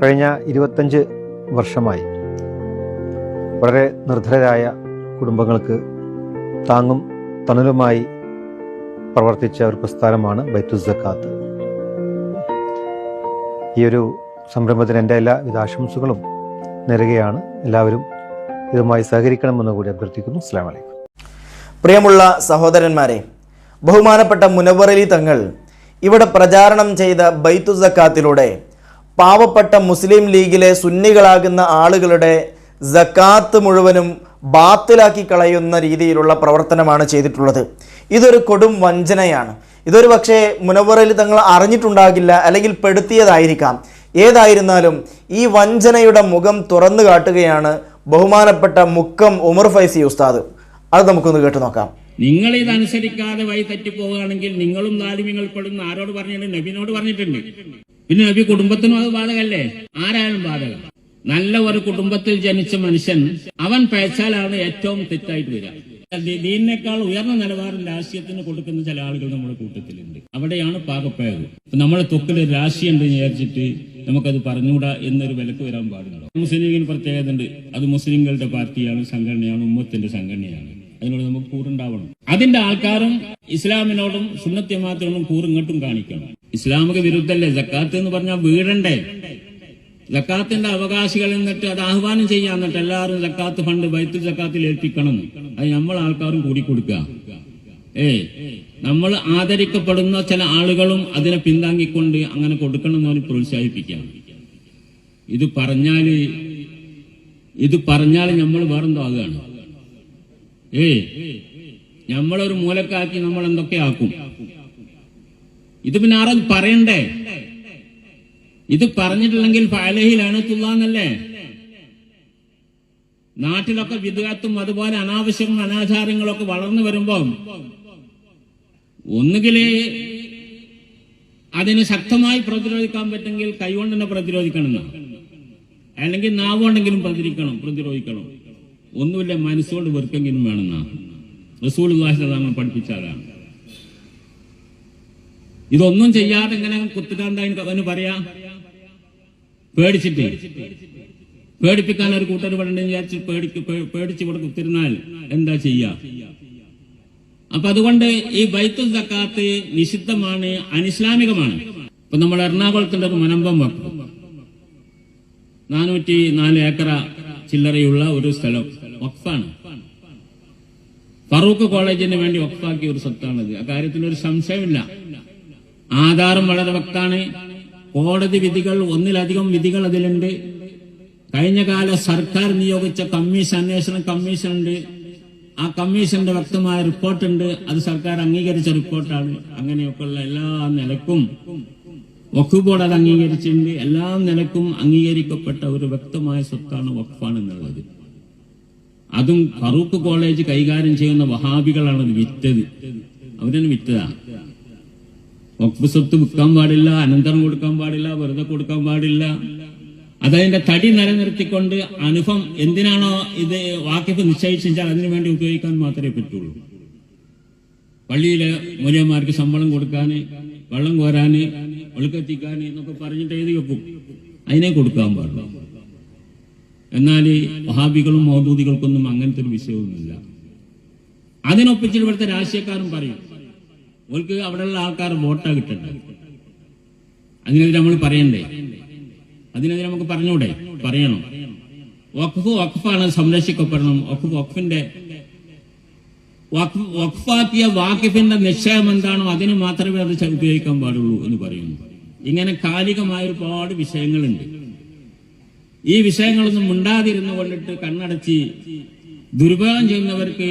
കഴിഞ്ഞ ഇരുപത്തഞ്ച് വർഷമായി വളരെ നിർധരരായ കുടുംബങ്ങൾക്ക് താങ്ങും തണലുമായി പ്രവർത്തിച്ച ഒരു പ്രസ്ഥാനമാണ് ബൈത്തു സക്കാത്ത്. ഈ ഒരു സംരംഭത്തിന് എന്റെ എല്ലാവിധ ആശംസകളും നേരുകയാണ്. എല്ലാവരും ഇതുമായി സഹകരിക്കണമെന്ന് കൂടി അഭ്യർത്ഥിക്കുന്നു. വലൈക്കും പ്രിയമുള്ള സഹോദരന്മാരെ ബഹുമാനപ്പെട്ട മുനവറലി തങ്ങൾ ഇവിടെ പ്രചാരണം ചെയ്ത ബൈത്തു പാവപ്പെട്ട മുസ്ലിം ലീഗിലെ സുന്നികളാകുന്ന ആളുകളുടെ ജക്കാത്ത് മുഴുവനും ബാത്തിലാക്കി കളയുന്ന രീതിയിലുള്ള പ്രവർത്തനമാണ് ചെയ്തിട്ടുള്ളത്. ഇതൊരു കൊടും വഞ്ചനയാണ്. ഇതൊരു പക്ഷേ മുനവറിൽ തങ്ങൾ അറിഞ്ഞിട്ടുണ്ടാകില്ല അല്ലെങ്കിൽ പെടുത്തിയതായിരിക്കാം. ഏതായിരുന്നാലും ഈ വഞ്ചനയുടെ മുഖം തുറന്നു കാട്ടുകയാണ് ബഹുമാനപ്പെട്ട മുക്കം ഉമർ ഫൈസി ഉസ്താദ്. അത് നമുക്കൊന്ന് കേട്ടു നോക്കാം. നിങ്ങൾ ഇതനുസരിക്കാതെ വഴി തെറ്റിപ്പോവുകയാണെങ്കിൽ നിങ്ങളും നാലിമ്യങ്ങൾ പെടുന്ന ആരോട് പറഞ്ഞിട്ടുണ്ട് നബിനോട് പറഞ്ഞിട്ടുണ്ട്. പിന്നെ നബി കുടുംബത്തിനും അത് ബാധകല്ലേ? ആരായാലും ബാധകം. നല്ല ഒരു കുടുംബത്തിൽ ജനിച്ച മനുഷ്യൻ അവൻ പേച്ചാലാണ് ഏറ്റവും തെറ്റായിട്ട് വരിക. ദീനേക്കാൾ ഉയർന്ന നിലവാരം രാഷ്ട്രീയത്തിന് കൊടുക്കുന്ന ചില ആളുകൾ നമ്മുടെ കൂട്ടത്തിലുണ്ട്. അവിടെയാണ് പാകപ്പേത് ഇപ്പൊ നമ്മുടെ തൊക്കിൽ രാഷ്ട്രീയം ഉണ്ട് വിചാരിച്ചിട്ട് നമുക്കത് പറഞ്ഞുകൂടാ എന്നൊരു വിലക്ക് വരാൻ പാടുണ്ടോ മുസ്ലിം ലീഗിന് പ്രത്യേകത ഉണ്ട് അത് മുസ്ലിങ്ങളുടെ പാർട്ടിയാണ് സംഘടനയാണ് ഉമ്മത്തിന്റെ സംഘടനയാണ്. അതിനോട് നമുക്ക് കൂറുണ്ടാവണം. അതിന്റെ ആൾക്കാരും ഇസ്ലാമിനോടും സുന്നത്യമാത്തിനോടും കൂറിങ്ങോട്ടും കാണിക്കണം. ഇസ്ലാമിക വിരുദ്ധല്ലേ? ജക്കാത്ത് എന്ന് പറഞ്ഞാൽ വീടണ്ടേ? ജക്കാത്തിന്റെ അവകാശികൾ എന്നിട്ട് അത് ആഹ്വാനം ചെയ്യാൻ എന്നിട്ട് എല്ലാവരും ജക്കാത്ത് ഫണ്ട് ബൈത്തു ജക്കാത്തിൽ ഏൽപ്പിക്കണം. അത് നമ്മൾ ആൾക്കാരും കൂടി കൊടുക്കുക. ഏ നമ്മൾ ആദരിക്കപ്പെടുന്ന ചില ആളുകളും അതിനെ പിന്താങ്ങിക്കൊണ്ട് അങ്ങനെ കൊടുക്കണം എന്ന് പ്രോത്സാഹിപ്പിക്കാം ഇത് പറഞ്ഞാൽ ഇത് പറഞ്ഞാൽ നമ്മൾ വേറെന്തോ ആകുകയാണ്. ഏ നമ്മളൊരു മൂലക്കാക്കി നമ്മൾ എന്തൊക്കെ ആക്കും? ഇത് പിന്നെ ആരും പറയണ്ടേ? ഇത് പറഞ്ഞിട്ടില്ലെങ്കിൽ ഫലഹിലാണ് തുള്ളാന്നല്ലേ നാട്ടിലൊക്കെ വിദഗത്തും അതുപോലെ അനാവശ്യവും അനാചാരങ്ങളൊക്കെ വളർന്നു വരുമ്പോ ഒന്നുകിൽ അതിന് ശക്തമായി പ്രതിരോധിക്കാൻ പറ്റുമെങ്കിൽ കൈകൊണ്ട് തന്നെ പ്രതിരോധിക്കണം അല്ലെങ്കിൽ നാവുകൊണ്ടെങ്കിലും പ്രതിരിക്കണം പ്രതിരോധിക്കണം. ഒന്നുമില്ല മനസ്സുകൊണ്ട് വെറുക്കെങ്കിലും വേണമെന്നാ. റസൂൾ തങ്ങൾ പഠിപ്പിച്ച ഇതൊന്നും ചെയ്യാതെ ഇങ്ങനെ കുത്തുകാന്തായി അവന് പറയാ? പേടിച്ചിട്ട്. പേടിപ്പിക്കാൻ ഒരു കൂട്ടർ വേണ്ടെന്ന് വിചാരിച്ച് പേടിക്ക് പേടിച്ച് ഇവിടെ കുത്തിരുന്നാൽ എന്താ ചെയ്യാ? അപ്പൊ അതുകൊണ്ട് ഈ ബൈത്തുൽ സക്കാത്ത് നിഷിദ്ധമാണ് അനിസ്ലാമികമാണ്. ഇപ്പൊ നമ്മൾ എറണാകുളത്തിന്റെ ഒരു മനമ്പം വെക്കും. നാനൂറ്റി നാല് ഏക്കറ ചില്ലറയുള്ള ഒരു സ്ഥലം. വഖഫാണ് ഫറൂഖ് കോളേജിന് വേണ്ടി വഖഫാക്കിയ ഒരു സ്വത്താണിത്. അക്കാര്യത്തിൽ ഒരു സംശയമില്ല. ആധാരം വളരെ വക്താണ് കോടതി വിധികൾ ഒന്നിലധികം വിധികൾ അതിലുണ്ട്. കഴിഞ്ഞ കാല സർക്കാർ നിയോഗിച്ച കമ്മീഷൻ അന്വേഷണ കമ്മീഷൻ ഉണ്ട്. ആ കമ്മീഷന്റെ വ്യക്തമായ റിപ്പോർട്ടുണ്ട്. അത് സർക്കാർ അംഗീകരിച്ച റിപ്പോർട്ടാണ്. അങ്ങനെയൊക്കെയുള്ള എല്ലാ നിലക്കും വഖഫ് ബോർഡ് അത് അംഗീകരിച്ചിട്ടുണ്ട്. എല്ലാ നിലക്കും അംഗീകരിക്കപ്പെട്ട ഒരു വ്യക്തമായ സ്വത്താണ് വഖഫാണ് എന്നുള്ളത് അതും ഫറൂഖ് കോളേജ് കൈകാര്യം ചെയ്യുന്ന വഹാബികളാണ് അത് വിറ്റത്. അവരാണ് വിറ്റതാ. വഖഫ് സ്വത്ത് വിൽക്കാൻ പാടില്ല അനന്തരം കൊടുക്കാൻ പാടില്ല വെറുതെ കൊടുക്കാൻ പാടില്ല. അതതിന്റെ തടി നിലനിർത്തിക്കൊണ്ട് അനുഭവം എന്തിനാണോ ഇത് വാക്കിഫ് നിശ്ചയിച്ചാൽ അതിനു വേണ്ടി ഉപയോഗിക്കാൻ മാത്രമേ പറ്റുള്ളൂ. പള്ളിയിലെ മൂല്യന്മാർക്ക് ശമ്പളം കൊടുക്കാന് വെള്ളം കോരാന് ഒഴുക്കെത്തിക്കാന് എന്നൊക്കെ പറഞ്ഞിട്ട് എഴുതി വെക്കും. അതിനെ കൊടുക്കാൻ പാടില്ല. എന്നാൽ വഹാബികളും മൗദൂദികൾക്കൊന്നും അങ്ങനത്തെ ഒരു വിഷയമൊന്നുമില്ല. അതിനൊപ്പിച്ചിട്ട് ഇവിടുത്തെ രാഷ്ട്രീയക്കാരും പറയും അവർക്ക് അവിടെയുള്ള ആൾക്കാർ വോട്ടാ കിട്ടണ്ടേ? അതിനെതിരെ നമ്മൾ പറയണ്ടേ? അതിനെതിരെ നമുക്ക് പറഞ്ഞൂടെ? പറയണം. വഖഫ് വഖഫാണ് സംരക്ഷിക്കപ്പെടണം. വഖഫ് വഖഫിന്റെ വഖഫ് വഖഫാക്കിയ വാക്കിഫിന്റെ നിശ്ചയം എന്താണോ അതിന് മാത്രമേ അത് ഉപയോഗിക്കാൻ പാടുള്ളൂ എന്ന് പറയുന്നു. ഇങ്ങനെ കാലികമായ ഒരുപാട് വിഷയങ്ങളുണ്ട്. ഈ വിഷയങ്ങളൊന്നും മിണ്ടാതിരുന്നു കൊണ്ടിട്ട് കണ്ണടച്ച് ദുരുപയോഗം ചെയ്യുന്നവർക്ക്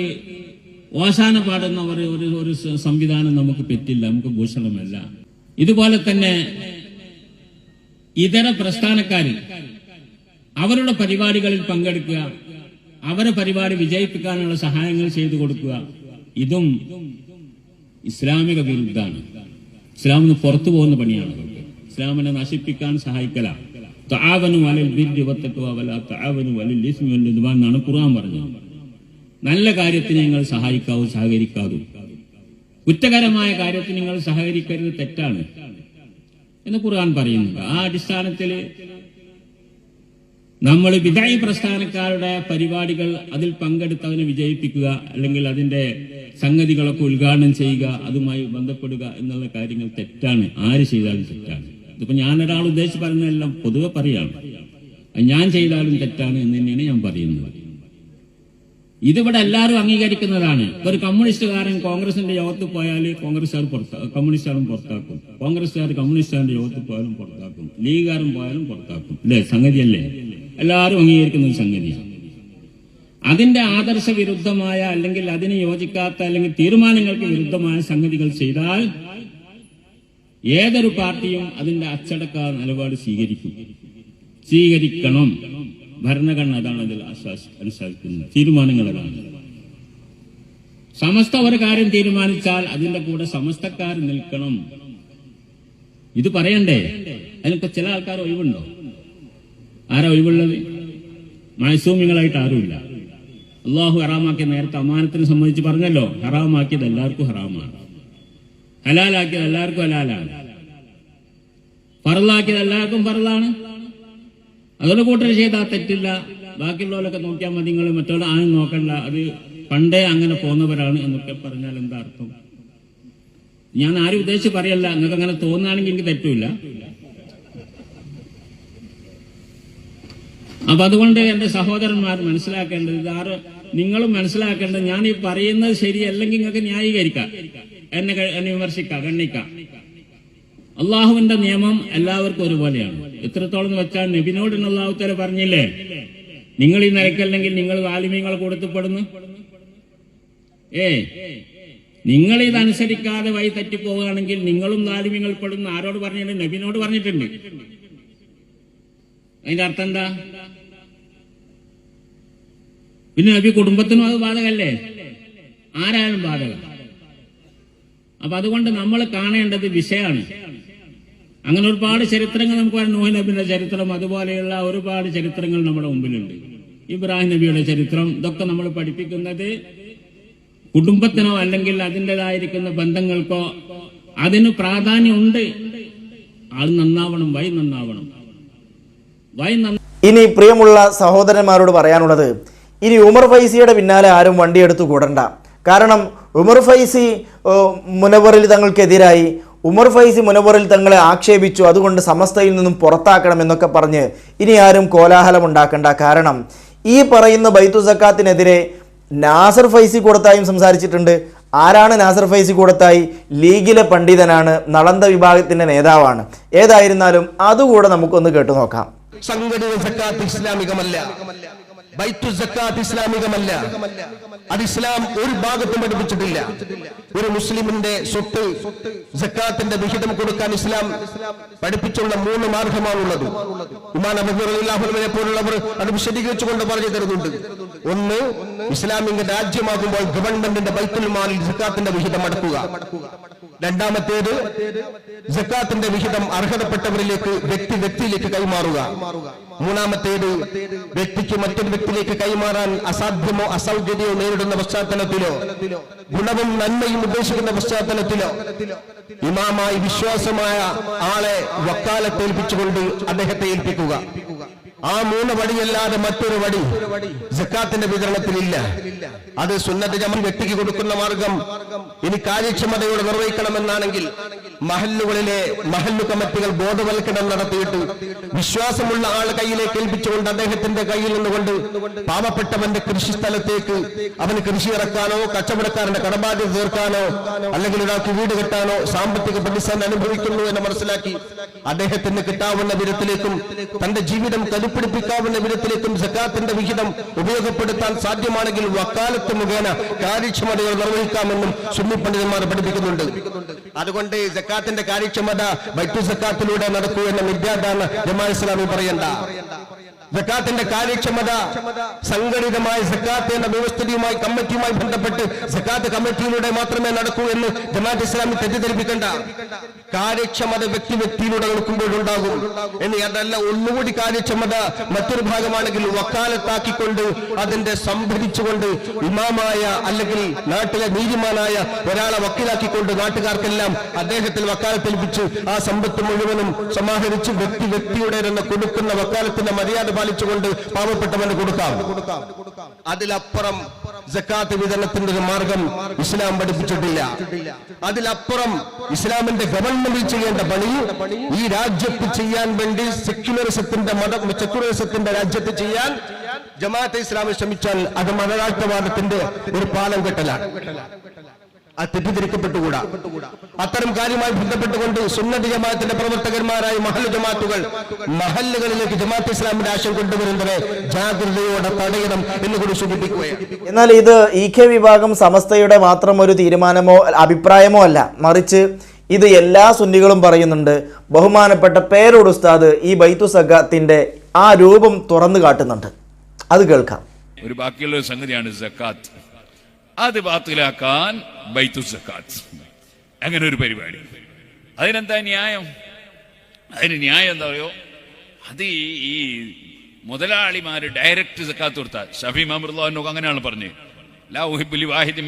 ഓശാന പാടുന്നവർ ഒരു ഒരു സംവിധാനം നമുക്ക് പറ്റില്ല നമുക്ക് ഭൂഷണമല്ല. ഇതുപോലെ തന്നെ ഇതര പ്രസ്ഥാനക്കാർ അവരുടെ പരിപാടികളിൽ പങ്കെടുക്കുക അവരെ പരിപാടി വിജയിപ്പിക്കാനുള്ള സഹായങ്ങൾ ചെയ്തു കൊടുക്കുക ഇതും ഇസ്ലാമിക വിരുദ്ധാണ് ഇസ്ലാമിന് പുറത്തു പോകുന്ന പണിയാണ്. ഇസ്ലാമിനെ നശിപ്പിക്കാൻ സഹായിക്കല എന്നാണ് ഖുർആൻ പറഞ്ഞത്. നല്ല കാര്യത്തിന് നിങ്ങൾ സഹായിക്കാവൂ സഹകരിക്കാവൂ. കുറ്റകരമായ കാര്യത്തിന് നിങ്ങൾ സഹകരിക്കരുത് തെറ്റാണ്. എന്ന് ഖുർആൻ പറയുന്നുണ്ട്. ആ അടിസ്ഥാനത്തിൽ നമ്മൾ വിദായി പ്രസ്ഥാനക്കാരുടെ പരിപാടികൾ അതിൽ പങ്കെടുത്ത് അതിനെ വിജയിപ്പിക്കുക അല്ലെങ്കിൽ അതിന്റെ സംഗതികളൊക്കെ ഉദ്ഘാടനം ചെയ്യുക അതുമായി ബന്ധപ്പെടുക എന്നുള്ള കാര്യങ്ങൾ തെറ്റാണ്. ആര് ചെയ്താലും തെറ്റാണ്. ഇതിപ്പോ ഞാൻ ഒരാൾ ഉദ്ദേശിച്ച് പറയുന്നതെല്ലാം പൊതുവെ പറയാണ്. ഞാൻ ചെയ്താലും തെറ്റാണ് എന്ന് തന്നെയാണ് ഞാൻ പറയുന്നത്. ഇതിവിടെ എല്ലാവരും അംഗീകരിക്കുന്നതാണ്. ഒരു കമ്മ്യൂണിസ്റ്റുകാരൻ കോൺഗ്രസിന്റെ യോഗത്തിൽ പോയാൽ കോൺഗ്രസ്സുകാർ പുറത്താ കമ്മ്യൂണിസ്റ്റുകാരും പുറത്താക്കും. കോൺഗ്രസ്സുകാർ കമ്മ്യൂണിസ്റ്റുകാരുടെ യോഗത്തിൽ പോയാലും പുറത്താക്കും. ലീഗുകാരും പോയാലും പുറത്താക്കും. അല്ലേ? സംഗതിയല്ലേ? എല്ലാവരും അംഗീകരിക്കുന്ന ഒരു സംഗതിയാണ്. അതിന്റെ ആദർശ വിരുദ്ധമായ അല്ലെങ്കിൽ അതിന് യോജിക്കാത്ത അല്ലെങ്കിൽ തീരുമാനങ്ങൾക്ക് വിരുദ്ധമായ സംഗതികൾ ചെയ്താൽ ഏതൊരു പാർട്ടിയും അതിന്റെ അച്ചടക്ക നിലപാട് സ്വീകരിക്കും. സ്വീകരിക്കണം. ഭരണഘടന അതാണ് അതിൽ അനുശാസിക്കുന്നത്. തീരുമാനങ്ങൾ അതാണ് സമസ്ത ഒരു കാര്യം തീരുമാനിച്ചാൽ അതിന്റെ കൂടെ സമസ്തക്കാർ നിൽക്കണം. ഇത് പറയണ്ടേ? അതിനൊക്കെ ചില ആൾക്കാർ ഒഴിവുണ്ടോ? ആരാ ഒഴിവുള്ളത്? മൈസൂമികളായിട്ട് ആരുമില്ല. അള്ളാഹു ഹറാമാക്കിയ നേരത്തെ അമാനത്തിനെ സംബന്ധിച്ച് പറഞ്ഞല്ലോ. ഹറാമാക്കിയത് എല്ലാവർക്കും ഹറാമാണ്. ഹലാലാക്കിയത് എല്ലാവർക്കും ഹലാലാണ്. പറലാക്കിയത് എല്ലാവർക്കും പറലാണ് അതൊരു കൂട്ടർ ചെയ്താൽ തെറ്റില്ല. ബാക്കിയുള്ളവരൊക്കെ നോക്കിയാൽ മതി നിങ്ങൾ മറ്റുള്ള ആരും നോക്കണ്ട. അത് പണ്ടേ അങ്ങനെ പോകുന്നവരാണ് എന്നൊക്കെ പറഞ്ഞാൽ എന്താ അർത്ഥം? ഞാൻ ആരും ഉദ്ദേശിച്ച് പറയല്ല. നിങ്ങൾക്ക് അങ്ങനെ തോന്നുകയാണെങ്കിൽ എനിക്ക് തെറ്റില്ല അപ്പൊ അതുകൊണ്ട് എന്റെ സഹോദരന്മാർ മനസ്സിലാക്കേണ്ടത് ഇത് ആറ് നിങ്ങളും മനസ്സിലാക്കേണ്ടത് ഞാൻ ഈ പറയുന്നത് ശരിയല്ലെങ്കിൽ നിങ്ങൾക്ക് ന്യായീകരിക്കാം. എന്നെ എന്നെ വിമർശിക്കാം എണ്ണിക്കാം അള്ളാഹുവിന്റെ നിയമം എല്ലാവർക്കും ഒരുപോലെയാണ്. എത്രത്തോളം എന്ന് വെച്ചാൽ നബിനോട് അള്ളാഹുത്തല പറഞ്ഞില്ലേ? നിങ്ങൾ ഈ നിലക്കല്ലെങ്കിൽ നിങ്ങൾ വാലിമ്യങ്ങൾ കൊടുത്തപ്പെടുന്നു. ഏ നിങ്ങൾ ഇതനുസരിക്കാതെ വഴി തെറ്റിപ്പോവുകയാണെങ്കിൽ നിങ്ങളും താലിമ്യങ്ങൾ പെടുന്നു. ആരോട് പറഞ്ഞിട്ടുണ്ട് നബിനോട് പറഞ്ഞിട്ടുണ്ട്. അതിന്റെ അർത്ഥം എന്താ? പിന്നെ നബി കുടുംബത്തിനും അത് ബാധകല്ലേ? ആരായാലും ബാധകം. അപ്പൊ അതുകൊണ്ട് നമ്മൾ കാണേണ്ടത് വിഷയമാണ് അങ്ങനെ ഒരുപാട് ചരിത്രങ്ങൾ നമുക്ക് നോഹി നബിയുടെ ചരിത്രം അതുപോലെയുള്ള ഒരുപാട് ചരിത്രങ്ങൾ നമ്മുടെ മുമ്പിലുണ്ട്. ഇബ്രാഹിം നബിയുടെ ചരിത്രം ഇതൊക്കെ നമ്മൾ പഠിപ്പിക്കുന്നത് കുടുംബത്തിനോ അല്ലെങ്കിൽ അതിന്റെതായിരിക്കുന്ന ബന്ധങ്ങൾക്കോ അതിന് പ്രാധാന്യമുണ്ട്. ആൾ നന്നാവണം വൈ നന്നാവണം. വൈ ഇനി പ്രിയമുള്ള സഹോദരന്മാരോട് പറയാനുള്ളത് ഇനി ഉമർ ഫൈസിയുടെ പിന്നാലെ ആരും വണ്ടിയെടുത്ത് കൂടണ്ട. കാരണം ഉമർ ഫൈസി മുനവറിൽ തങ്ങൾക്കെതിരായി. ഉമർ ഫൈസി മുനവറിൽ തങ്ങളെ ആക്ഷേപിച്ചു. അതുകൊണ്ട് സമസ്തയിൽ നിന്നും പുറത്താക്കണം എന്നൊക്കെ പറഞ്ഞ് ഇനി ആരും കോലാഹലം ഉണ്ടാക്കണ്ട. കാരണം ഈ പറയുന്ന ബൈത്തു സക്കാത്തിനെതിരെ നാസർ ഫൈസി കൂടത്തായും സംസാരിച്ചിട്ടുണ്ട്. ആരാണ് നാസർ ഫൈസി കൂടത്തായി? ലീഗിലെ പണ്ഡിതനാണ് നളന്ത വിഭാഗത്തിന്റെ നേതാവാണ്. ഏതായിരുന്നാലും അതുകൂടെ നമുക്കൊന്ന് കേട്ടുനോക്കാം സംഘടിത സക്കാത്ത് ഇസ്ലാമികമല്ല. ബൈത്തു സക്കാത്ത് ഇസ്ലാമികമല്ല. അത് ഇസ്ലാം ഒരു ഭാഗത്തും പഠിപ്പിച്ചിട്ടില്ല. ഒരു മുസ്ലിമിന്റെ സ്വത്ത് സക്കാത്തിന്റെ വിഹിതം കൊടുക്കാൻ ഇസ്ലാം പഠിപ്പിച്ചുള്ള മൂന്ന് മാർഗമാണുള്ളത്. ഉമാൻ അബുറിനെ പോലുള്ളവർ അത് വിശദീകരിച്ചുകൊണ്ട് പറഞ്ഞു തരുന്നുണ്ട്. ഒന്ന് ഇസ്ലാമിക രാജ്യമാകുമ്പോൾ ഗവൺമെന്റിന്റെ ബൈത്തുൽ മാലിൽ സക്കാത്തിന്റെ വിഹിതം അടക്കുക. രണ്ടാമത്തേത് ജക്കാത്തിന്റെ വിഹിതം അർഹതപ്പെട്ടവരിലേക്ക് വ്യക്തി വ്യക്തിയിലേക്ക് കൈമാറുക. മൂന്നാമത്തേത് വ്യക്തിക്ക് മറ്റൊരു വ്യക്തിയിലേക്ക് കൈമാറാൻ അസാധ്യമോ അസൗകര്യമോ നേരിടുന്ന പശ്ചാത്തലത്തിലോ ഗുണവും നന്മയും ഉദ്ദേശിക്കുന്ന പശ്ചാത്തലത്തിലോ ഇമാമായി വിശ്വാസമായ ആളെ വക്കാലത്തേൽപ്പിച്ചുകൊണ്ട് അദ്ദേഹത്തെ ഏൽപ്പിക്കുക. ആ മൂന്ന് വടിയല്ലാതെ മറ്റൊരു വടി ജക്കാത്തിന്റെ വിതരണത്തിലില്ല. അത് സുന്നത്ത് ജമ വ്യക്തിക്ക് കൊടുക്കുന്ന മാർഗം. ഇനി കാര്യക്ഷമതയോടെ നിർവഹിക്കണമെന്നാണെങ്കിൽ മഹല്ലുകളിലെ മഹല്ലു കമ്മിറ്റികൾ ബോധവൽക്കരണം നടത്തിയിട്ട് വിശ്വാസമുള്ള ആൾ കയ്യിലേക്ക് ഏൽപ്പിച്ചുകൊണ്ട് അദ്ദേഹത്തിന്റെ കയ്യിൽ നിന്നുകൊണ്ട് പാവപ്പെട്ടവന്റെ കൃഷി സ്ഥലത്തേക്ക് അവന് കൃഷി ഇറക്കാനോ കച്ചവടക്കാരന്റെ കടബാധ്യത തീർക്കാനോ അല്ലെങ്കിൽ ഒരാൾക്ക് വീട് കെട്ടാനോ സാമ്പത്തിക പ്രതിസന്ധി അനുഭവിക്കുന്നു എന്ന് മനസ്സിലാക്കി അദ്ദേഹത്തിന് കിട്ടാവുന്ന വിധത്തിലേക്കും തന്റെ ജീവിതം കരുപ്പിടിപ്പിക്കാവുന്ന വിധത്തിലേക്കും സക്കാത്തിന്റെ വിഹിതം ഉപയോഗപ്പെടുത്താൻ സാധ്യമാണെങ്കിൽ വക്കാലത്ത് മുഖേന കാര്യക്ഷമതകൾ നിർവഹിക്കാമെന്നും സുന്നി പണ്ഡിതന്മാർ പഠിപ്പിക്കുന്നുണ്ട്. അതുകൊണ്ട് സക്കാത്തിന്റെ കാര്യക്ഷമത ബൈത്തു സക്കാത്തിലൂടെ നടക്കൂ എന്ന മിഥ്യാധാരണ ജമാ ഇസ്ലാമി പറയണ്ട. സക്കാത്തിന്റെ കാര്യക്ഷമത സംഘടിതമായ സക്കാത്ത് എന്ന കമ്മിറ്റിയുമായി ബന്ധപ്പെട്ട് സക്കാത്ത് കമ്മിറ്റിയിലൂടെ മാത്രമേ നടക്കൂ എന്ന് ജമാഅത്ത് ഇസ്ലാമി തെറ്റിദ്ധരിപ്പിക്കേണ്ട. കാര്യക്ഷമത വ്യക്തി വ്യക്തിയിലൂടെ നടക്കുമ്പോഴുണ്ടാകും ഇനി അതല്ല ഒന്നുകൂടി കാര്യക്ഷമത മറ്റൊരു ഭാഗമാണെങ്കിൽ വക്കാലത്താക്കിക്കൊണ്ട് അതിന്റെ സംഭരിച്ചുകൊണ്ട് ഇമാമായ അല്ലെങ്കിൽ നാട്ടിലെ നീതിമാനായ ഒരാളെ വക്കീലാക്കിക്കൊണ്ട് നാട്ടുകാർക്കെല്ലാം അദ്ദേഹത്തിൽ വക്കാലത്തേൽപ്പിച്ച് ആ സമ്പത്ത് മുഴുവനും സമാഹരിച്ച് വ്യക്തി വ്യക്തിയുടെ കൊടുക്കുന്ന വക്കാലത്തിന്റെ മര്യാദ പാലിച്ചുകൊണ്ട് പാവപ്പെട്ടവന് കൊടുക്കാം. അതിലപ്പുറം ജക്കാത്ത് വിതരണത്തിന്റെ ഒരു മാർഗം ഇസ്ലാം പഠിപ്പിച്ചിട്ടില്ല. അതിലപ്പുറം ഇസ്ലാമിന്റെ ഗവൺമെന്റിൽ ചെയ്യേണ്ട പണി ഈ രാജ്യത്ത് ചെയ്യാൻ വേണ്ടി സെക്യുലറിസത്തിന്റെ മതം സെക്യുലറിസത്തിന്റെ രാജ്യത്ത് ചെയ്യാൻ ജമാഅത്തെ ഇസ്ലാമി ശ്രമിച്ചാൽ അത് മതരാഷ്ട്രവാദത്തിന്റെ ഒരു പാലം കെട്ടലാണ്. അത് തെറ്റിദ്ധരിക്കപ്പെട്ടുകൂടാ. അത്തരം കാര്യമായി ബന്ധപ്പെട്ടുകൊണ്ട് സുന്നതി ജമാഅത്തിന്റെ പ്രവർത്തകന്മാരായ മഹൽ ജമാത്തുകൾ മഹല്ലുകളിലേക്ക് ജമാഅത്ത് ഇസ്ലാമിന്റെ ആശയം കൊണ്ടുവരുന്നത് ജാഗ്രതയോടെ തടയണം എന്ന് കൂടി സൂചിപ്പിക്കുകയാണ്. എന്നാൽ ഇത് ഇ കെ വിഭാഗം സമസ്തയുടെ മാത്രം ഒരു തീരുമാനമോ അഭിപ്രായമോ അല്ല. മറിച്ച് ഇത് എല്ലാ സുന്നികളും പറയുന്നുണ്ട്. ബഹുമാനപ്പെട്ട പേരോട് ഉസ്താദ് ഈ ബൈത്തു സഖാത്തിന്റെ ആ രൂപം തുറന്നു കാട്ടുന്നുണ്ട്. അത് കേൾക്കാം. ഒരു ബാക്കിയുള്ള സംഗതിയാണ് സക്കാത്ത് അത് ബാത്തിലാക്കാൻ ബൈത്തു സക്കാത്ത്. അങ്ങനെ ഒരു പരിപാടി. അതിനെന്താ ന്യായം? അതിന് ന്യായം എന്താ പറയോ അത് ഈ- മുതലാളിമാർ ഡയറക്റ്റ് സക്കാത്ത് കൊടുത്താൽ ഷഫി മഹമ്മദ് അങ്ങനെയാണ് പറഞ്ഞത് ലാ ഉഹിബ്ബുലി വാഹിദി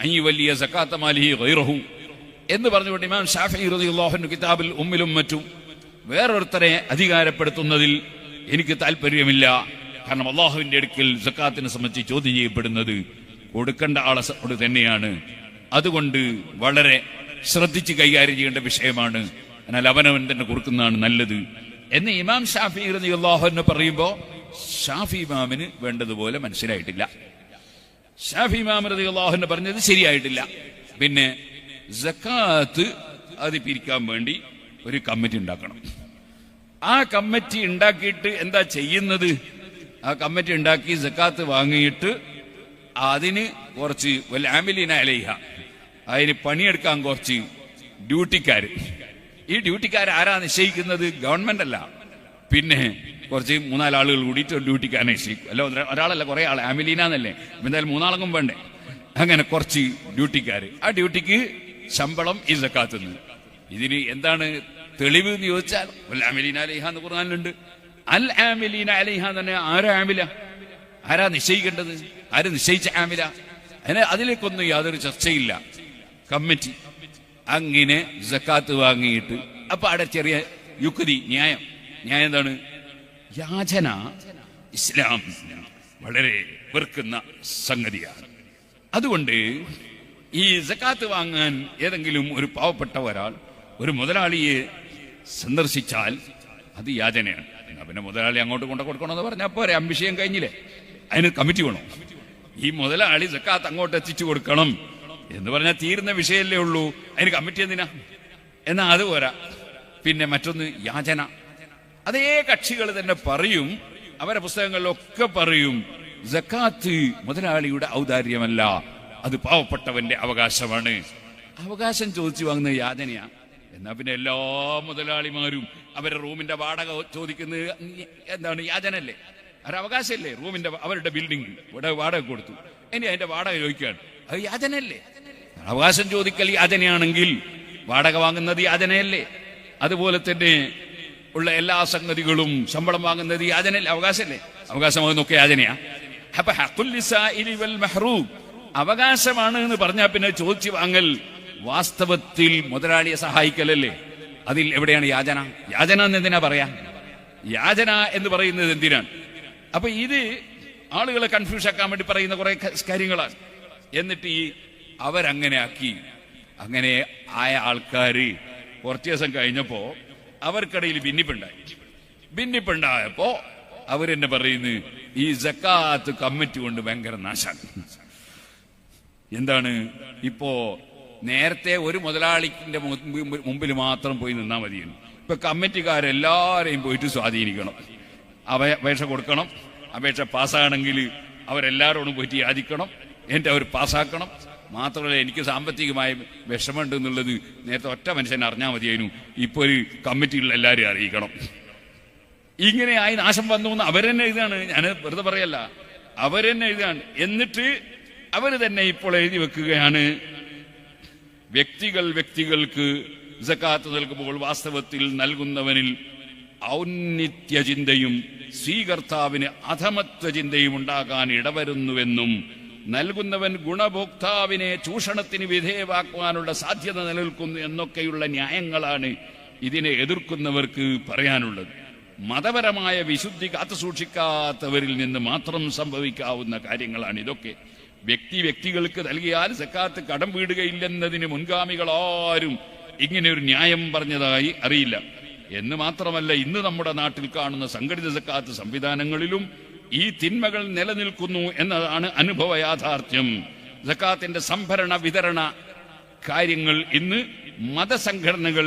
അയ്യി വലിയ സക്കാത്ത ഗൈറഹു എന്ന് പറഞ്ഞുകൊണ്ട് ഇമാം ഷാഫി റളിയല്ലാഹു കിതാബിൽ ഉമ്മിലും മറ്റും വേറൊരുത്തരെ അധികാരപ്പെടുത്തുന്നതിൽ എനിക്ക് താല്പര്യമില്ല കാരണം അള്ളാഹുവിന്റെ അടുക്കൽ സക്കാത്തിനെ സംബന്ധിച്ച് ചോദ്യം ചെയ്യപ്പെടുന്നത് കൊടുക്കേണ്ട ആളെ തന്നെയാണ്. അതുകൊണ്ട് വളരെ ശ്രദ്ധിച്ച് കൈകാര്യം ചെയ്യേണ്ട വിഷയമാണ്. എന്നാൽ അവനവൻ തന്നെ കൊടുക്കുന്നതാണ് നല്ലത്. എന്ന് ഇമാം ഷാഫി റതി അള്ളാഹു പറയുമ്പോൾ ഷാഫി ഇമാമിന് വേണ്ടതുപോലെ മനസ്സിലായിട്ടില്ല. ഷാഫി ഇമാം റതി അള്ളാഹുവിനെ പറഞ്ഞത് ശരിയായിട്ടില്ല. പിന്നെ ജക്കാത്ത് അത് പിരിക്കാൻ വേണ്ടി ഒരു കമ്മിറ്റി ഉണ്ടാക്കണം. ആ കമ്മിറ്റി ഉണ്ടാക്കിയിട്ട് എന്താ ചെയ്യുന്നത്? ആ കമ്മിറ്റി ഉണ്ടാക്കി ജക്കാത്ത് വാങ്ങിയിട്ട് അതിന് കുറച്ച് അലൈഹ അതിന് പണിയെടുക്കാൻ കുറച്ച് ഡ്യൂട്ടിക്കാർ ഈ ഡ്യൂട്ടിക്കാർ ആരാ നിശ്ചയിക്കുന്നത്? ഗവൺമെന്റ് അല്ല. പിന്നെ കുറച്ച് മൂന്നാൽ ആളുകൾ കൂടിയിട്ട് ഡ്യൂട്ടിക്കാർ നിശ്ചയിക്കും. അല്ല ഒരാ- ഒരാളല്ല കുറെ ആൾ ആമിലീന എന്നല്ലേ? എന്തായാലും മൂന്നാളങ്ങും വേണ്ടേ? അങ്ങനെ കുറച്ച് ഡ്യൂട്ടിക്കാർ ആ ഡ്യൂട്ടിക്ക് ശമ്പളം ഈ സക്കാത്തുനിന്ന് ഇതിന് എന്താണ് തെളിവ് എന്ന് ചോദിച്ചാൽ വൽ ആമിലീന അലൈഹ എന്ന് പറഞ്ഞാലുണ്ട് അൽ ആമിലീന അലൈഹ തന്നെ ആരാ ആമില ആരാ നിശ്ചയിക്കേണ്ടത്? ആര് നിശ്ചയിച്ച ആമില? അതിന് അതിലേക്കൊന്നും യാതൊരു ചർച്ചയില്ല. കമ്മിറ്റി. അങ്ങനെ ജക്കാത്ത് വാങ്ങിയിട്ട് അപ്പൊ അവിടെ ചെറിയ യുക്തി ന്യായം. ന്യായം എന്താണ്? യാചന ഇസ്ലാം വളരെ വെറുക്കുന്ന സംഗതിയാണ്. അതുകൊണ്ട് ഈ ജക്കാത്ത് വാങ്ങാൻ ഏതെങ്കിലും ഒരു പാവപ്പെട്ട ഒരാൾ ഒരു മുതലാളിയെ സന്ദർശിച്ചാൽ അത് യാചനയാണ്. പിന്നെ മുതലാളി അങ്ങോട്ട് കൊണ്ടു കൊടുക്കണമെന്ന് പറഞ്ഞാൽ പോരെ അംബിഷയം കഴിഞ്ഞില്ലേ? അതിന് കമ്മിറ്റി വേണം? ഈ മുതലാളി സക്കാത്ത് അങ്ങോട്ട് എത്തിച്ചു കൊടുക്കണം. എന്ന് പറഞ്ഞാൽ തീരുന്ന വിഷയമല്ലേ ഉള്ളൂ. അതിന് കമ്മിറ്റി എന്തിനാ? എന്നാ അത് പോരാ. പിന്നെ മറ്റൊന്ന് യാചന. അതേ കക്ഷികൾ തന്നെ പറയും. അവരെ പുസ്തകങ്ങളിലൊക്കെ പറയും. ജക്കാത്ത് മുതലാളിയുടെ ഔദാര്യമല്ല. അത് പാവപ്പെട്ടവന്റെ അവകാശമാണ്. അവകാശം ചോദിച്ചു വാങ്ങുന്ന യാതനയാ എന്നാ പിന്നെ എല്ലാ മുതലാളിമാരും അവരുടെ റൂമിന്റെ വാടക ചോദിക്കുന്നത് എന്താണ്? യാചനല്ലേ ഒരു അവകാശമല്ലേ? റൂമിന്റെ അവരുടെ ബിൽഡിംഗ് ഇവിടെ വാടക കൊടുത്തു. ഇനി അതിന്റെ വാടക ചോദിക്കുകയാണ്. അത് യാതനല്ലേ അവകാശം ചോദിക്കൽ യാതനയാണെങ്കിൽ വാടക വാങ്ങുന്നത് യാതനയല്ലേ അതുപോലെ തന്നെ ഉള്ള എല്ലാ സംഗതികളും ശമ്പളം വാങ്ങുന്നത് യാതനല്ലേ അവകാശമല്ലേ? അവകാശമാകുന്നൊക്കെ യാതനയാ അവകാശമാണ് എന്ന് പറഞ്ഞാൽ പിന്നെ ചോദിച്ചു വാങ്ങൽ വാസ്തവത്തിൽ മുതലാളിയെ സഹായിക്കലല്ലേ? അതിൽ എവിടെയാണ് യാചന? യാചന എന്ന് എന്തിനാ പറയാ? യാചന എന്ന് പറയുന്നത് എന്തിനാണ്? അപ്പൊ ഇത് ആളുകളെ കൺഫ്യൂഷൻ ആക്കാൻ വേണ്ടി പറയുന്ന കുറെ കാര്യങ്ങളാണ്. എന്നിട്ട് ഈ അവരങ്ങനെ ആക്കി. അങ്ങനെ ആയ ആൾക്കാർ കുറച്ചു ദിവസം കഴിഞ്ഞപ്പോ അവർക്കിടയിൽ ഭിന്നിപ്പുണ്ടായി. ഭിന്നിപ്പുണ്ടായപ്പോ അവരെന്നെ പറയുന്നു ഈ ജക്കാത്ത് കമ്മിറ്റി കൊണ്ട് ഭയങ്കര നാശാണ്. എന്താണ്? ഇപ്പോ നേരത്തെ ഒരു മുതലാളിന്റെ മുമ്പിൽ മാത്രം പോയി നിന്നാൽ മതിയാണ് ഇപ്പൊ കമ്മിറ്റിക്കാരെല്ലാരെയും പോയിട്ട് സ്വാധീനിക്കണം. അവ അപേക്ഷ കൊടുക്കണം. അപേക്ഷ പാസ്സാകണമെങ്കിൽ അവരെല്ലാവരോടും പോയിട്ട് യാചിക്കണം. എന്നിട്ട് അവർ പാസ്സാക്കണം. മാത്രമല്ല എനിക്ക് സാമ്പത്തികമായ വിഷമമുണ്ട് എന്നുള്ളത് നേരത്തെ ഒറ്റ മനുഷ്യനെ അറിഞ്ഞാൽ മതിയായിരുന്നു. ഇപ്പൊ ഒരു കമ്മിറ്റിയിലുള്ള എല്ലാവരെയും അറിയിക്കണം. ഇങ്ങനെ ആയി നാശം വന്നു എന്ന് അവരെന്നെ എഴുതാണ്. ഞാൻ വെറുതെ പറയല്ല. അവരെന്നെ എഴുതാണ്. എന്നിട്ട് അവർ തന്നെ ഇപ്പോൾ എഴുതി വെക്കുകയാണ്. വ്യക്തികൾ വ്യക്തികൾക്ക് ജക്കാത്ത് നൽകുമ്പോൾ വാസ്തവത്തിൽ നൽകുന്നവനിൽ ഔന്നിത്യ ചിന്തയും സ്വീകർത്താവിന് അധമത്വ ചിന്തയും ഉണ്ടാകാൻ ഇടവരുന്നുവെന്നും നൽകുന്നവൻ ഗുണഭോക്താവിനെ ചൂഷണത്തിന് വിധേയമാക്കുവാനുള്ള സാധ്യത നിലനിൽക്കുന്നു എന്നൊക്കെയുള്ള ന്യായങ്ങളാണ് ഇതിനെ എതിർക്കുന്നവർക്ക് പറയാനുള്ളത്. മതപരമായ വിശുദ്ധി കാത്തുസൂക്ഷിക്കാത്തവരിൽ നിന്ന് മാത്രം സംഭവിക്കാവുന്ന കാര്യങ്ങളാണ് ഇതൊക്കെ. വ്യക്തി വ്യക്തികൾക്ക് നൽകിയാൽ സക്കാത്ത് കടം വീടുകയില്ലെന്നതിന് മുൻഗാമികളാരും ഇങ്ങനെ ഒരു ന്യായം പറഞ്ഞതായി അറിയില്ല. എന്ന് മാത്രമല്ല ഇന്ന് നമ്മുടെ നാട്ടിൽ കാണുന്ന സംഘടിത സക്കാത്ത് സംവിധാനങ്ങളിലും ഈ തിന്മകൾ നിലനിൽക്കുന്നു എന്നതാണ് അനുഭവ യാഥാർത്ഥ്യം. സക്കാത്തിന്റെ സംഭരണ വിതരണ കാര്യങ്ങൾ ഇന്ന് മതസംഘടനകൾ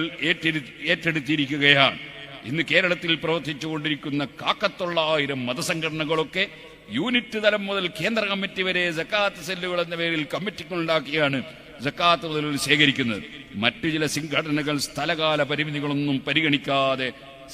ഏറ്റെടുത്തിരിക്കുകയാണ്. ഇന്ന് കേരളത്തിൽ പ്രവർത്തിച്ചുകൊണ്ടിരിക്കുന്ന കാക്കത്തൊള്ളായിരം മതസംഘടനകളൊക്കെ യൂണിറ്റ് തലം മുതൽ കേന്ദ്ര കമ്മിറ്റി വരെ സക്കാത്ത് സെല്ലുകൾ എന്ന പേരിൽ കമ്മിറ്റികൾ ഉണ്ടാക്കിയാണ് ജക്കാത്ത് മുതലുകൾ ശേഖരിക്കുന്നത്. മറ്റു ചില സംഘടനകൾ സ്ഥലകാല പരിമിതികളൊന്നും പരിഗണിക്കാതെ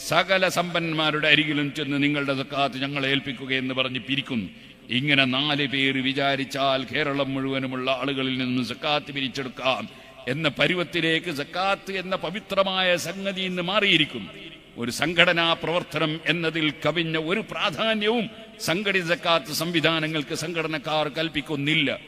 സകല സമ്പന്മാരുടെ അരികിലും ചെന്ന് നിങ്ങളുടെ സക്കാത്ത് ഞങ്ങളെ ഏൽപ്പിക്കുകയെന്ന് പറഞ്ഞ് പിരിക്കുന്നു. ഇങ്ങനെ നാല് പേര് വിചാരിച്ചാൽ കേരളം മുഴുവനുമുള്ള ആളുകളിൽ നിന്ന് സക്കാത്ത് പിരിച്ചെടുക്കാം എന്ന പരുവത്തിലേക്ക് സക്കാത്ത് എന്ന പവിത്രമായ സംഗതി ഇന്ന് മാറിയിരിക്കുന്നു. ഒരു സംഘടനാ പ്രവർത്തനം എന്നതിൽ കവിഞ്ഞ ഒരു പ്രാധാന്യവും സംഘടിത സക്കാത്ത് സംവിധാനങ്ങൾക്ക് സംഘടനക്കാർ കൽപ്പിക്കുന്നില്ല.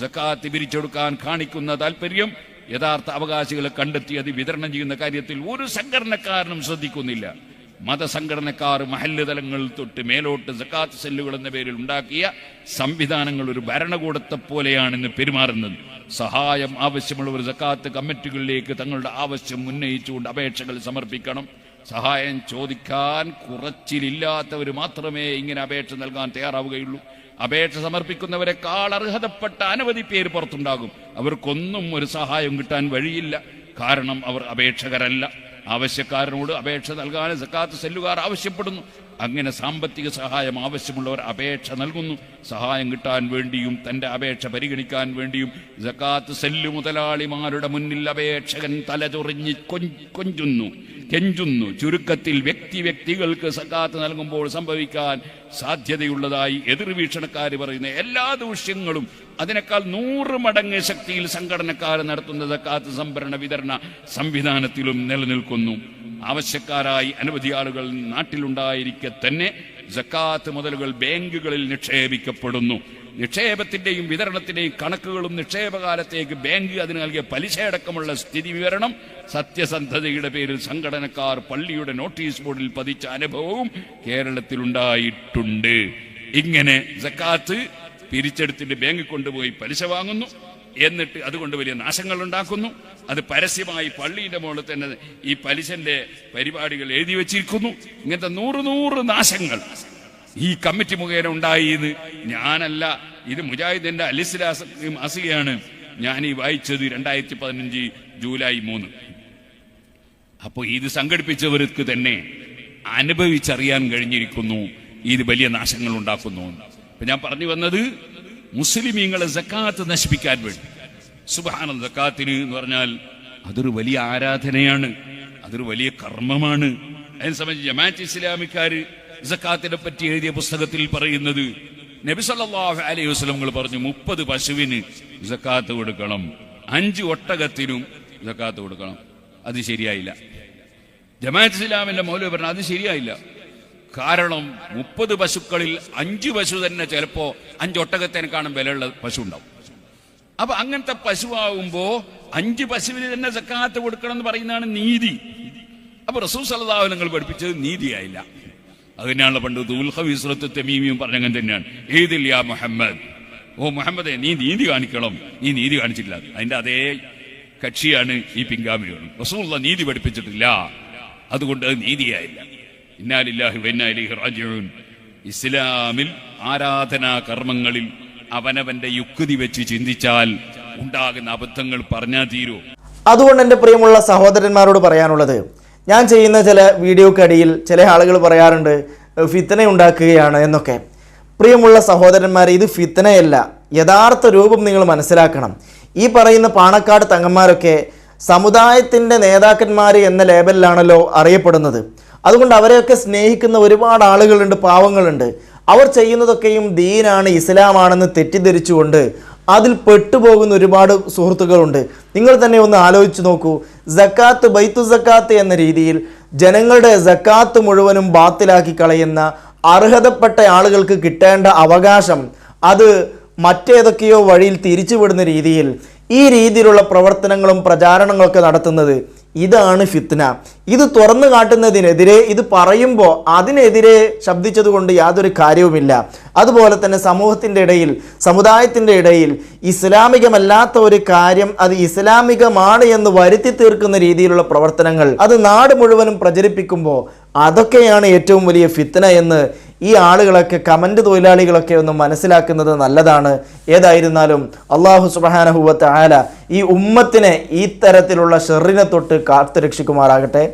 സക്കാത്ത് പിരിച്ചെടുക്കാൻ കാണിക്കുന്ന താല്പര്യം യഥാർത്ഥ അവകാശികളെ കണ്ടെത്തി അത് വിതരണം ചെയ്യുന്ന കാര്യത്തിൽ ഒരു സംഘടനക്കാരനും ശ്രദ്ധിക്കുന്നില്ല. മതസംഘടനക്കാർ മഹല്ല് തലങ്ങൾ തൊട്ട് മേലോട്ട് സക്കാത്ത് സെല്ലുകൾ എന്ന പേരിൽ ഉണ്ടാക്കിയ സംവിധാനങ്ങൾ ഒരു ഭരണകൂടത്തെ പോലെയാണ് ഇന്ന് പെരുമാറുന്നത്. സഹായം ആവശ്യമുള്ളവർ സക്കാത്ത് കമ്മിറ്റികളിലേക്ക് തങ്ങളുടെ ആവശ്യം ഉന്നയിച്ചുകൊണ്ട് അപേക്ഷകൾ സമർപ്പിക്കണം. സഹായം ചോദിക്കാൻ കുറച്ചിലില്ലാത്തവർ മാത്രമേ ഇങ്ങനെ അപേക്ഷ നൽകാൻ തയ്യാറാവുകയുള്ളൂ. അപേക്ഷ സമർപ്പിക്കുന്നവരെക്കാൾ അർഹതപ്പെട്ട അനവധി പേര് പുറത്തുണ്ടാകും. അവർക്കൊന്നും ഒരു സഹായം കിട്ടാൻ വഴിയില്ല. കാരണം അവർ അപേക്ഷകരല്ല. ആവശ്യക്കാരനോട് അപേക്ഷ നൽകാൻ സക്കാത്ത് സെല്ലുകാർ ആവശ്യപ്പെടുന്നു. അങ്ങനെ സാമ്പത്തിക സഹായം ആവശ്യമുള്ളവർ അപേക്ഷ നൽകുന്നു. സഹായം കിട്ടാൻ വേണ്ടിയും തന്റെ അപേക്ഷ പരിഗണിക്കാൻ വേണ്ടിയും സക്കാത്ത് സെല്ലു മുതലാളിമാരുടെ മുന്നിൽ അപേക്ഷകൻ തലചൊറിഞ്ഞ് കൊഞ്ച് കൊഞ്ചുന്നു. കെഞ്ചുന്നു. ചുരുക്കത്തിൽ വ്യക്തി വ്യക്തികൾക്ക് സക്കാത്ത് നൽകുമ്പോൾ സംഭവിക്കാൻ സാധ്യതയുള്ളതായി എതിർവീക്ഷണക്കാർ പറയുന്ന. എല്ലാ ദൂഷ്യങ്ങളും അതിനേക്കാൾ നൂറ് മടങ്ങ് ശക്തിയിൽ സംഘടനക്കാർ നടത്തുന്ന സക്കാത്ത് സംഭരണ വിതരണ സംവിധാനത്തിലും നിലനിൽക്കുന്നു. ആവശ്യക്കാരായി അനവധി ആളുകൾ നാട്ടിലുണ്ടായിരിക്കെ തന്നെ ജക്കാത്ത് മുതലുകൾ ബാങ്കുകളിൽ നിക്ഷേപിക്കപ്പെടുന്നു. നിക്ഷേപത്തിന്റെയും വിതരണത്തിന്റെയും കണക്കുകളും നിക്ഷേപകാലത്തേക്ക് ബാങ്ക് അതിന് നൽകിയ പലിശയടക്കമുള്ള സ്ഥിതി വിവരണം സത്യസന്ധതയുടെ പേരിൽ സംഘടനക്കാർ പള്ളിയുടെ നോട്ടീസ് ബോർഡിൽ പതിച്ച അനുഭവവും കേരളത്തിൽ ഉണ്ടായിട്ടുണ്ട്. ഇങ്ങനെ ജക്കാത്ത് പിരിച്ചെടുത്തിട്ട് ബാങ്കിൽ കൊണ്ടുപോയി പലിശ വാങ്ങുന്നു. എന്നിട്ട് അതുകൊണ്ട് വലിയ നാശങ്ങൾ ഉണ്ടാക്കുന്നു. അത് പരസ്യമായി പള്ളിയുടെ മുകളിൽ തന്നെ ഈ പലിശന്റെ പരിപാടികൾ എഴുതി വെച്ചിരിക്കുന്നു. ഇങ്ങനത്തെ നൂറ് നൂറ് നാശങ്ങൾ ഈ കമ്മിറ്റി മുഖേന ഉണ്ടായി എന്ന് ഞാനല്ല ഇത് മുജാഹിദിന്റെ അലിസ്ലാസ് മാസികയാണ് ഞാൻ ഈ വായിച്ചത് രണ്ടായിരത്തി പതിനഞ്ച് ജൂലൈ മൂന്ന്. അപ്പോൾ ഇത് സംഘടിപ്പിച്ചവർക്ക് തന്നെ അനുഭവിച്ചറിയാൻ കഴിഞ്ഞിരിക്കുന്നു. ഇത് വലിയ നാശങ്ങൾ ഉണ്ടാക്കുന്നു. അപ്പൊ ഞാൻ പറഞ്ഞു വന്നത് മുസ്ലിമീങ്ങളെ സക്കാത്ത് നശിപ്പിക്കാൻ വേണ്ടി. സുബാന സക്കാത്തിന് എന്ന് പറഞ്ഞാൽ അതൊരു വലിയ ആരാധനയാണ്. അതൊരു വലിയ കർമ്മമാണ്. അതിനെ സംബന്ധിച്ച് ജമാഅത്ത് ഇസ്ലാമിക്കാര് സക്കാത്തിനെ പറ്റി എഴുതിയ പുസ്തകത്തിൽ പറയുന്നത് നബി സല്ലല്ലാഹു അലൈഹി വസല്ലം പറഞ്ഞു മുപ്പത് പശുവിന് സക്കാത്ത് കൊടുക്കണം. അഞ്ച് ഒട്ടകത്തിനും സക്കാത്ത് കൊടുക്കണം. അത് ശരിയായില്ല. ജമാഅത്ത് ഇസ്ലാമിന്റെ മൗലവി പറഞ്ഞു അത് ശരിയായില്ല. കാരണം മുപ്പത് പശുക്കളിൽ അഞ്ച് പശു തന്നെ ചിലപ്പോ അഞ്ചൊട്ടകത്തേനെക്കാളും വിലയുള്ള പശു ഉണ്ടാവും. അപ്പൊ അങ്ങനത്തെ പശുവാകുമ്പോ അഞ്ച് പശുവിന് തന്നെ സക്കാത്ത് കൊടുക്കണം എന്ന് പറയുന്നതാണ് നീതി. അപ്പൊ റസൂൽ സല്ലല്ലാഹു നിങ്ങൾ പഠിപ്പിച്ചത് നീതിയായില്ല. അത് തന്നെയാണല്ലോ പണ്ട് ദുൽഹവിസ്രത്ത് തെമീമിയും പറഞ്ഞങ്ങനെ തന്നെയാണ്. ഏതില്ല മുഹമ്മദ്. ഓ മുഹമ്മദെ നീ നീതി കാണിക്കണം. നീ നീതി കാണിച്ചില്ല അതിന്റെ അതേ കക്ഷിയാണ് ഈ പിൻഗാമികളും. റസൂള്ള നീതി പഠിപ്പിച്ചിട്ടില്ല. അതുകൊണ്ട് അത് നീതിയായില്ല. ഇന്നാലില്ലാഹി വന്നാലിഹി റാജിഊൻ. ഇസ്ലാമിൽ ആരാധനാ കർമ്മങ്ങളിൽ അവനവന്റെ യുക്തി വെച്ച് ചിന്തിച്ചാൽ ഉണ്ടാകുന്ന അബദ്ധങ്ങൾ പറഞ്ഞാൽ തീരൂ. അതുകൊണ്ട് എന്റെ പ്രിയമുള്ള സഹോദരന്മാരോട് പറയാനുള്ളത് ഞാൻ ചെയ്യുന്ന ചില വീഡിയോക്കടിയിൽ ചില ആളുകൾ പറയാറുണ്ട് ഫിത്തന ഉണ്ടാക്കുകയാണ് എന്നൊക്കെ. പ്രിയമുള്ള സഹോദരന്മാരെ ഇത് ഫിത്തനയല്ല. യഥാർത്ഥ രൂപം നിങ്ങൾ മനസ്സിലാക്കണം. ഈ പറയുന്ന പാണക്കാട് തങ്ങന്മാരൊക്കെ സമുദായത്തിന്റെ നേതാക്കന്മാർ എന്ന ലേബലിലാണല്ലോ അറിയപ്പെടുന്നത്. അതുകൊണ്ട് അവരെയൊക്കെ സ്നേഹിക്കുന്ന ഒരുപാട് ആളുകളുണ്ട് പാവങ്ങളുണ്ട്. അവർ ചെയ്യുന്നതൊക്കെയും ദീനാണ് ഇസ്ലാമാണെന്ന് തെറ്റിദ്ധരിച്ചുകൊണ്ട് അതിൽ പെട്ടുപോകുന്ന ഒരുപാട് സുഹൃത്തുക്കളുണ്ട്. നിങ്ങൾ തന്നെ ഒന്ന് ആലോചിച്ച് നോക്കൂ. സക്കാത്ത് ബൈത്തു സക്കാത്ത് എന്ന രീതിയിൽ ജനങ്ങളുടെ സക്കാത്ത് മുഴുവനും ബാത്തിലാക്കി കളയുന്ന അർഹതപ്പെട്ട ആളുകൾക്ക് കിട്ടേണ്ട അവകാശം അത് മറ്റേതൊക്കെയോ വഴിയിൽ തിരിച്ചുവിടുന്ന രീതിയിൽ ഈ രീതിയിലുള്ള പ്രവർത്തനങ്ങളും പ്രചാരണങ്ങളൊക്കെ നടത്തുന്നത് ഇതാണ് ഫിത്ന. ഇത് തുറന്നു കാട്ടുന്നതിനെതിരെ ഇത് പറയുമ്പോൾ അതിനെതിരെ ശബ്ദിച്ചതുകൊണ്ട് യാതൊരു കാര്യവുമില്ല. അതുപോലെ തന്നെ സമൂഹത്തിന്റെ ഇടയിൽ സമുദായത്തിന്റെ ഇടയിൽ ഇസ്ലാമികമല്ലാത്ത ഒരു കാര്യം അത് ഇസ്ലാമികമാണ് എന്ന് വരുത്തി തീർക്കുന്ന രീതിയിലുള്ള പ്രവർത്തനങ്ങൾ അത് നാട് മുഴുവനും പ്രചരിപ്പിക്കുമ്പോൾ അതൊക്കെയാണ് ഏറ്റവും വലിയ ഫിത്ന എന്ന് ഈ ആളുകളൊക്കെ കമന്റ് തൊഴിലാളികളൊക്കെ ഒന്ന് മനസ്സിലാക്കുന്നത് നല്ലതാണ്. ഏതായിരുന്നാലും അള്ളാഹു സുബാനഹുവത്ത് ആല ഈ ഉമ്മത്തിനെ ഈ തരത്തിലുള്ള ഷെറിനെ തൊട്ട് കാത്തുരക്ഷിക്കുമാറാകട്ടെ.